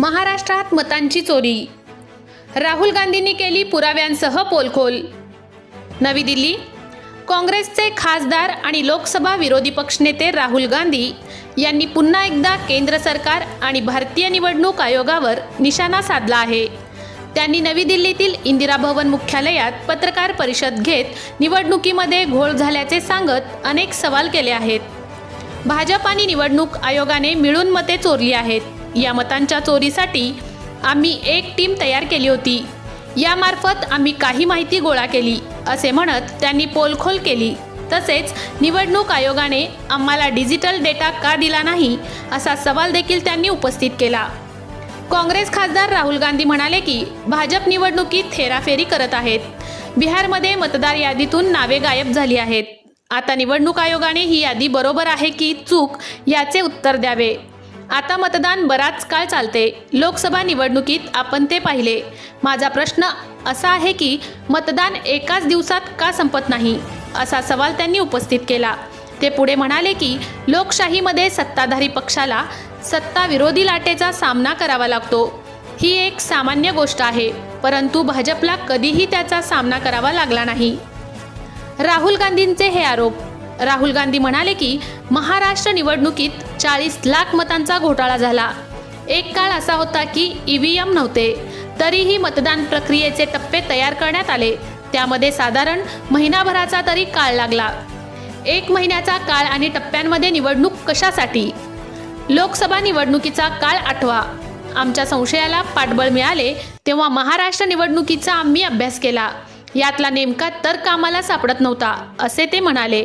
महाराष्ट्रात मतांची चोरी. राहुल गांधींनी केली पुराव्यांसह पोलखोल. नवी दिल्ली काँग्रेसचे खासदार आणि लोकसभा विरोधी पक्षनेते राहुल गांधी यांनी पुन्हा एकदा केंद्र सरकार आणि भारतीय निवडणूक आयोगावर निशाणा साधला आहे. त्यांनी नवी दिल्लीतील इंदिरा भवन मुख्यालयात पत्रकार परिषद घेत निवडणुकीमध्ये घोळ झाल्याचे सांगत अनेक सवाल केले आहेत. भाजप आणि निवडणूक आयोगाने मिळून मते चोरली आहेत. या मतांच्या चोरीसाठी आम्ही एक टीम तयार केली होती. यामार्फत आम्ही काही माहिती गोळा केली असे म्हणत त्यांनी पोलखोल केली. तसेच निवडणूक आयोगाने आम्हाला डिजिटल डेटा का दिला नाही असा सवाल देखील त्यांनी उपस्थित केला. काँग्रेस खासदार राहुल गांधी म्हणाले की भाजप निवडणुकीत हेराफेरी करत आहेत. बिहारमध्ये मतदार यादीतून नावे गायब झाली आहेत. आता निवडणूक आयोगाने ही यादी बरोबर आहे की चूक याचे उत्तर द्यावे. आता मतदान बराच काळ चालते. लोकसभा निवडणुकीत आपण ते पाहिले. माझा प्रश्न असा आहे की मतदान एकाच दिवसात का संपत नाही? असा सवाल त्यांनी उपस्थित केला. ते पुढे म्हणाले की लोकशाहीमध्ये सत्ताधारी पक्षाला सत्ता विरोधी लाटेचा सामना करावा लागतो. ही एक सामान्य गोष्ट आहे परंतु भाजपला कधीही त्याचा सामना करावा लागला नाही. राहुल गांधींचे हे आरोप राहुल गांधी म्हणाले की महाराष्ट्र निवडणुकीत चाळीस लाख मतांचा घोटाळा झाला. एक काळ असा होता की ईव्हीएम नव्हते. तरीही मतदान प्रक्रियेचे टप्पे तयार करण्यात आले. त्यामध्ये साधारण महिनाभराचा तरी काळ लागला. एक महिन्याचा काळ आणि टप्प्यांमध्ये निवडणूक कशासाठी? लोकसभा निवडणुकीचा काळ आठवा. आमच्या संशयाला पाठबळ मिळाले तेव्हा महाराष्ट्र निवडणुकीचा आम्ही अभ्यास केला. यातला नेमका तर कामाला सापडत नव्हता असे ते म्हणाले.